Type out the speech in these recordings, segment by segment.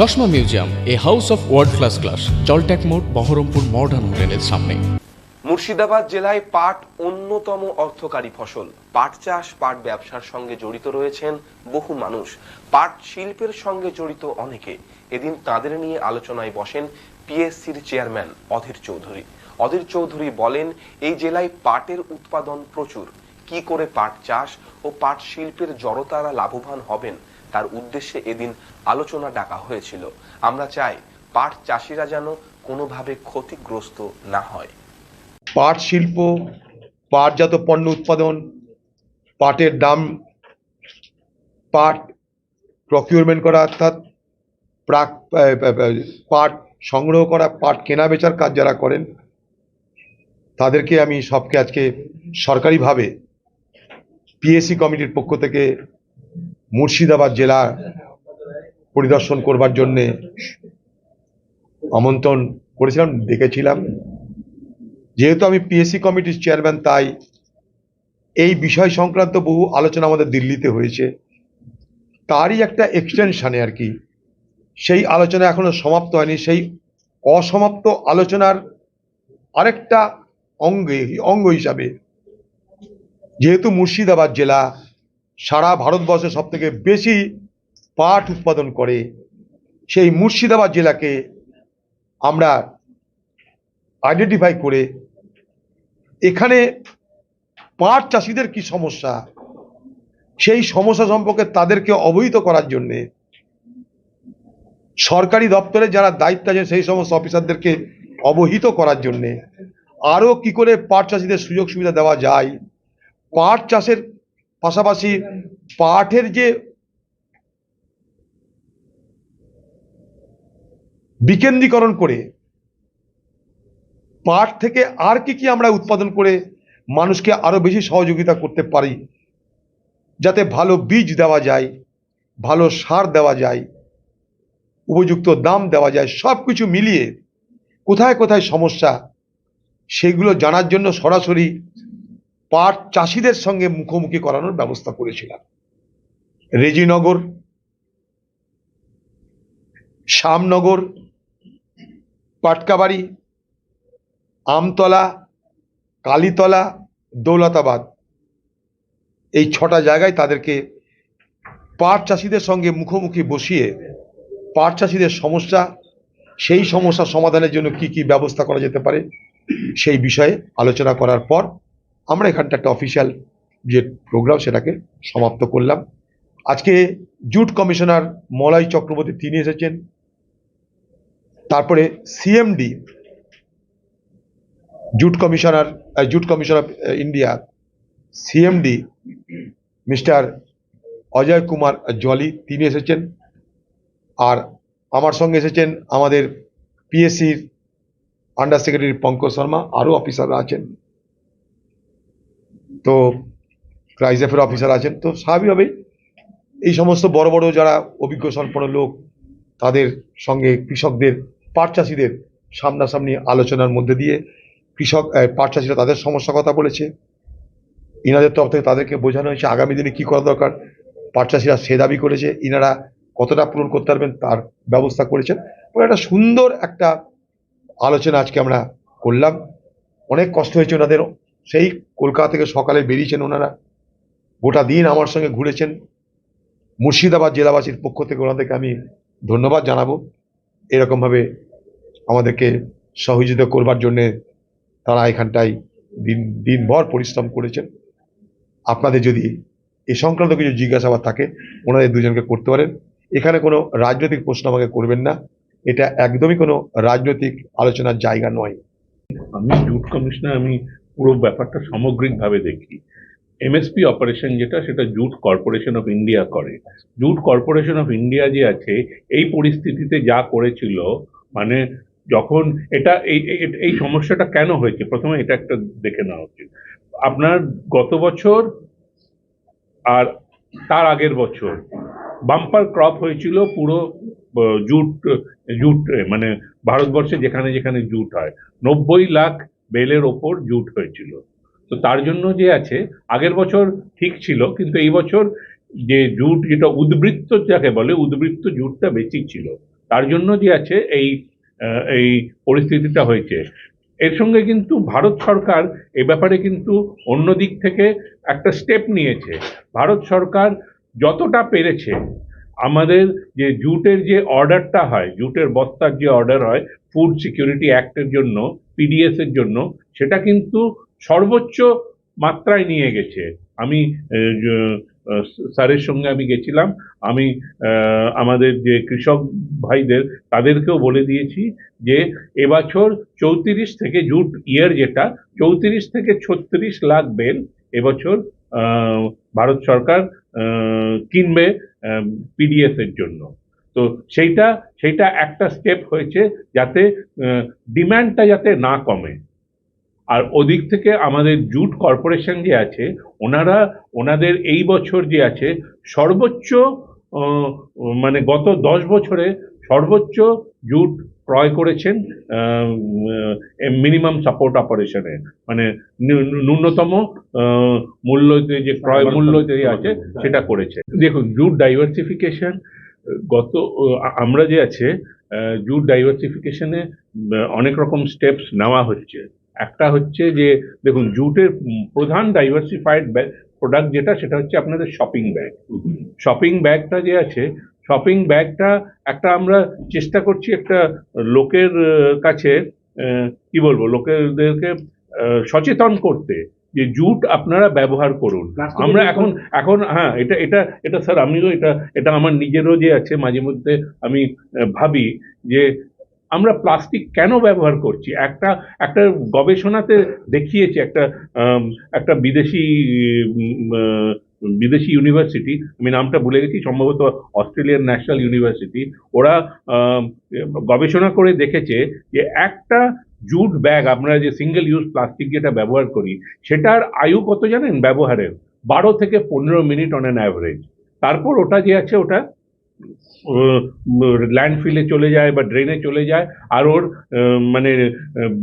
চশমা museum, a house of world class class জলট্যাক মোড়, Baharampur modern হোটেলের সামনে। মুর্শিদাবাদ জেলায় পাট অন্যতম অর্থকারী ফসল। পাট চাষ, পাট ব্যবসার সঙ্গে জড়িত রয়েছেন বহু মানুষ। পাট শিল্পের সঙ্গে জড়িত অনেকে। এদিন তাদের নিয়ে আলোচনায় বসেন পিএসসির চেয়ারম্যান অধীর চৌধুরী। অধীর চৌধুরী বলেন, এই জেলায় পাটের উৎপাদন প্রচুর। কি করে পাট চাষ ও পাট শিল্পের জড়তারা লাভবান হবেন তার উদ্দেশ্যে এদিন আলোচনা ডাকা হয়েছিল। আমরা চাই পাট চাষিরা যেন কোনোভাবে ক্ষতিগ্রস্ত না হয়। পাট শিল্প, পাটজাত পণ্য উৎপাদন, পাটের দাম, পাট প্রকিউরমেন্ট করা, অর্থাৎ প্রাক পাট সংগ্রহ করা, পাট কেনা বেচার কাজ যারা করেন, তাদেরকে আমি সবকে আজকে সরকারিভাবে পিএসসি কমিটির পক্ষ থেকে মুর্শিদাবাদ জেলা পরিদর্শন করবার জন্যে আমন্ত্রণ করেছিলাম, ডেকেছিলাম। যেহেতু আমি পিএসসি কমিটির চেয়ারম্যান তাই এই বিষয় সংক্রান্ত বহু আলোচনা আমাদের দিল্লিতে হয়েছে। তারই একটা এক্সটেনশানে আর কি। সেই আলোচনা এখনও সমাপ্ত হয়নি। সেই অসমাপ্ত আলোচনার আরেকটা অঙ্গে, অঙ্গ হিসাবে, যেহেতু মুর্শিদাবাদ জেলা সারা ভারতবর্ষে সব থেকে বেশি পাট উৎপাদন করে সেই মুর্শিদাবাদ জেলাকে আমরা আইডেন্টিফাই করে এখানে পাট চাষিদের কি সমস্যা? সেই সমস্যা সম্পর্কে তাদেরকে অবহিত করার জন্যে সরকারি দপ্তরে যারা দায়িত্ব আছেন সেই সমস্ত অফিসারদেরকে অবহিত করার জন্যে আরও কি করে পাট চাষিদের সুযোগ সুবিধা দেওয়া যায়? পাট চাষের পাশাপাশি পাঠের যে বিকেন্দ্রীকরণ করে পাট থেকে আর কি কি আমরা উৎপাদন করে মানুষকে আরও বেশি সহযোগিতা করতে পারি, যাতে ভালো বীজ দেওয়া যায়, ভালো সার দেওয়া যায়, উপযুক্ত দাম দেওয়া যায় সব কিছু মিলিয়ে কোথায় কোথায় সমস্যা, সেগুলো জানার জন্য সরাসরি পাট চাষিদের সঙ্গে মুখোমুখি করানোর ব্যবস্থা করেছিলাম। রেজিনগর শ্যামনগর পাটকাবাড়ি, আমতলা, কালীতলা, দৌলতাবাদ এই ছটা জায়গায় তাদেরকে পাট চাষিদের সঙ্গে মুখোমুখি বসিয়ে পাট চাষিদের সমস্যা, সেই সমস্যা সমাধানের জন্য কি কি ব্যবস্থা করা যেতে পারে সেই বিষয়ে আলোচনা করার পর আমরা এখানটা একটা অফিসিয়াল যে প্রোগ্রাম সেটাকে সমাপ্ত করলাম। আজকে জুট কমিশনার মলয় চক্রবর্তী তিনি এসেছেন। তারপরে CMD jute commissioner jute commission of India CMD mister Ajay Kumar Jolly তিনি এসেছেন। আর আমার সঙ্গে এসেছেন আমাদের পিএসসির আন্ডার সেক্রেটারি পঙ্কজ শর্মা, আরও অফিসাররা আছেন। তো ক্রাইজেফের অফিসার আছেন, তো স্বাভাবিকভাবেই এই সমস্ত বড় বড় যারা অভিজ্ঞ সম্পন্ন লোক, তাদের সঙ্গে কৃষকদের পাট চাষিদের সামনাসামনি আলোচনার মধ্যে দিয়ে কৃষক পাট চাষিরা তাদের সমস্যা কথা বলেছে। ইনাদের তরফ থেকে তাদেরকে বোঝানো হয়েছে আগামী দিনে কী করা দরকার। পাট চাষিরা সে দাবি করেছে, ইনারা কতটা পূরণ করতে পারবেন তার ব্যবস্থা করেছেন। একটা সুন্দর একটা আলোচনা আজকে আমরা করলাম। অনেক কষ্ট হয়েছে ওনাদের সেই কলকাতা থেকে সকালে বেরিয়েছেন ওনারা। গোটা দিন আমার সঙ্গে ঘুরেছেন। মুর্শিদাবাদ জেলাবাসীর পক্ষ থেকে ওনাদেরকে আমি ধন্যবাদ জানাব। এরকমভাবে আমাদেরকে সহযোগিতা করবার জন্যে তারা এখানটায় দিন, দিনভর পরিশ্রম করেছেন। আপনাদের যদি এ সংক্রান্ত কিছু জিজ্ঞাসাবাদ থাকে, ওনাদের দুজনকে করতে পারেন। এখানে কোনো রাজনৈতিক প্রশ্ন আমাকে করবেন না। এটা একদমই কোনো রাজনৈতিক আলোচনার জায়গা নয়। আমি জুট কমিশনার, আমি পুরো ব্যাপারটা সামগ্রিকভাবে দেখি। এমএসপি অপারেশন যেটা, সেটা জুট কর্পোরেশন অফ ইন্ডিয়া করে। জুট কর্পোরেশন অফ ইন্ডিয়া যে আছে, এই পরিস্থিতিতে যা করেছিল মানে যখন এটা, এই, এই- সমস্যাটা কেন হয়েছে? প্রথমে এটা একটা দেখে নেওয়া উচিত। আপনার গত বছর আর তার আগের বছর বাম্পার ক্রপ হয়েছিল পুরো জুট জুট মানে ভারতবর্ষে যেখানে যেখানে জুট হয়। নব্বই লাখ বেলের ওপর জুট হয়েছিল। তো তার জন্য যে আছে, আগের বছর ঠিক ছিল, কিন্তু এই বছর যে জুট যেটা উদ্বৃত্ত যাকে বলে, উদ্বৃত্ত জুটটা বেশি ছিল। তার জন্য যে আছে, এই এই পরিস্থিতিটা হয়েছে। এর সঙ্গে কিন্তু ভারত সরকার এ ব্যাপারে কিন্তু অন্য দিক থেকে একটা স্টেপ নিয়েছে। ভারত সরকার যতটা পেরেছে, আমাদের যে জুটের যে অর্ডারটা হয়, জুটের বস্তার যে অর্ডার হয় ফুড সিকিউরিটি অ্যাক্টের জন্য পিডিএস এর জন্য, সেটা কিন্তু সর্বোচ্চ মাত্রায় নিয়ে গেছে। আমি স্যারের সঙ্গে আমি গেছিলাম, আমি আমাদের যে কৃষক ভাইদের, তাদেরকেও বলে দিয়েছি যে, এবছর চৌত্রিশ থেকে জুট ইয়ার যেটা, চৌত্রিশ থেকে ছত্রিশ লাখ বেল এবছর ভারত সরকার কিনবে পিডিএস এর জন্য। তো সেইটা সেইটা একটা স্টেপ হয়েছে যাতে ডিমান্ডটা যাতে না কমে। আর ওদিক থেকে আমাদের জুট কর্পোরেশন যে আছে ওনারা ওনাদের এই বছর যে আছে সর্বোচ্চ মানে গত দশ বছরে সর্বোচ্চ জুট ক্রয় করেছেন মিনিমাম সাপোর্ট অপারেশনে মানে ন্যূনতম মূল্য যে ক্রয় মূল্য যে আছে সেটা করেছে। দেখুন জুট ডাইভার্সিফিকেশন গত আমরা যে আছে জুট ডাইভার্সিফিকেশনে অনেক রকম স্টেপস নেওয়া হচ্ছে। একটা হচ্ছে যে, দেখুন, জুটের প্রধান ডাইভার্সিফাইড প্রোডাক্ট যেটা, সেটা হচ্ছে আপনাদের শপিং ব্যাগ শপিং ব্যাগটা যে আছে শপিং ব্যাগটা একটা আমরা চেষ্টা করছি একটা লোকের কাছে কি বলব, লোকেদেরকে সচেতন করতে। যে জুট আপনারা ব্যবহার করুন। আমরা এখন এখন হ্যাঁ এটা এটা এটা স্যার আমিও এটা এটা আমার নিজেরও যে আছে মাঝে মধ্যে আমি ভাবি যে আমরা প্লাস্টিক কেন ব্যবহার করছি? একটা একটা গবেষণাতে দেখিয়েছে একটা একটা বিদেশি বিদেশি ইউনিভার্সিটি আমি নামটা ভুলে গেছি সম্ভবত অস্ট্রেলিয়ান ন্যাশনাল ইউনিভার্সিটি ওরা গবেষণা করে দেখেছে যে একটা জুট ব্যাগ, আমরা যে সিঙ্গেল ইউজ প্লাস্টিক যেটা ব্যবহার করি, সেটার আয়ু কত জানেন ব্যবহারের? বারো থেকে পনেরো মিনিট অন অ্যান অ্যাভারেজ তারপর ওটা যে আছে, ওটা ল্যান্ডফিলে চলে যায় বা ড্রেনে চলে যায়, আর ওর মানে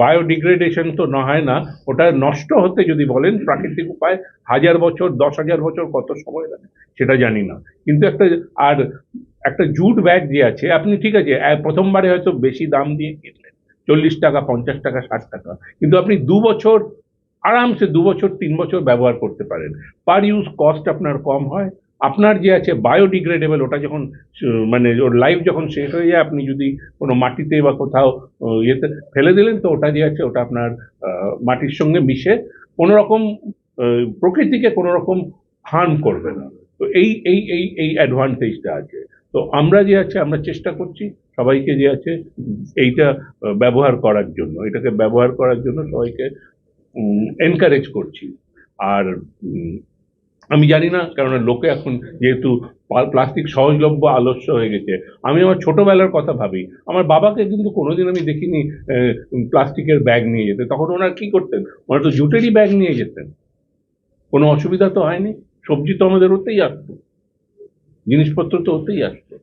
বায়োডিগ্রেডেশন তো না হয় না, ওটা নষ্ট হতে যদি বলেন, প্রাকৃতিক উপায়, হাজার বছর, দশ হাজার বছর কত সময় লাগে, সেটা জানি না। কিন্তু একটা, আর একটা জুট ব্যাগ যে আছে, আপনি ঠিক আছে প্রথমবারে হয়তো বেশি দাম দিয়ে কিনলেন। চল্লিশ টাকা, পঞ্চাশ টাকা, ষাট টাকা। কিন্তু আপনি দু বছর, আরামসে দু বছর, তিন বছর ব্যবহার করতে পারেন। পার ইউজ কস্ট আপনার কম হয়। আপনার যে আছে বায়োডিগ্রেডেবল, ওটা যখন মানে ওর লাইফ যখন শেষ হয়ে যায়, আপনি যদি কোনো মাটিতে বা কোথাও ইয়েতে ফেলে দিলেন, তো ওটা যে আছে, ওটা আপনার মাটির সঙ্গে মিশে কোনো রকম প্রকৃতিকে কোনো রকম হার্ম করবে না। তো এই এই এই এই অ্যাডভান্টেজটা আছে। তো আমরা যে আছে, আমরা চেষ্টা করছি সবাইকে যে আছে এইটা ব্যবহার করার জন্য, এটাকে ব্যবহার করার জন্য সবাইকে এনকারেজ করছি। আর আমি জানি না, কেননা লোকে এখন যেহেতু প্লাস্টিক সহজলভ্য আলস্য হয়ে গেছে, আমি আমার ছোটবেলার কথা ভাবি। আমার বাবাকে কিন্তু কোনোদিন আমি দেখিনি প্লাস্টিকের ব্যাগ নিয়ে যেতে। তখন ওনার কি করতেন? ওনারা তো জুটেরই ব্যাগ নিয়ে যেতেন। কোনো অসুবিধা তো হয়নি। সবজি তো আমাদের ওতেই আসতো। জিনিসপত্র তো ওতেই আসতো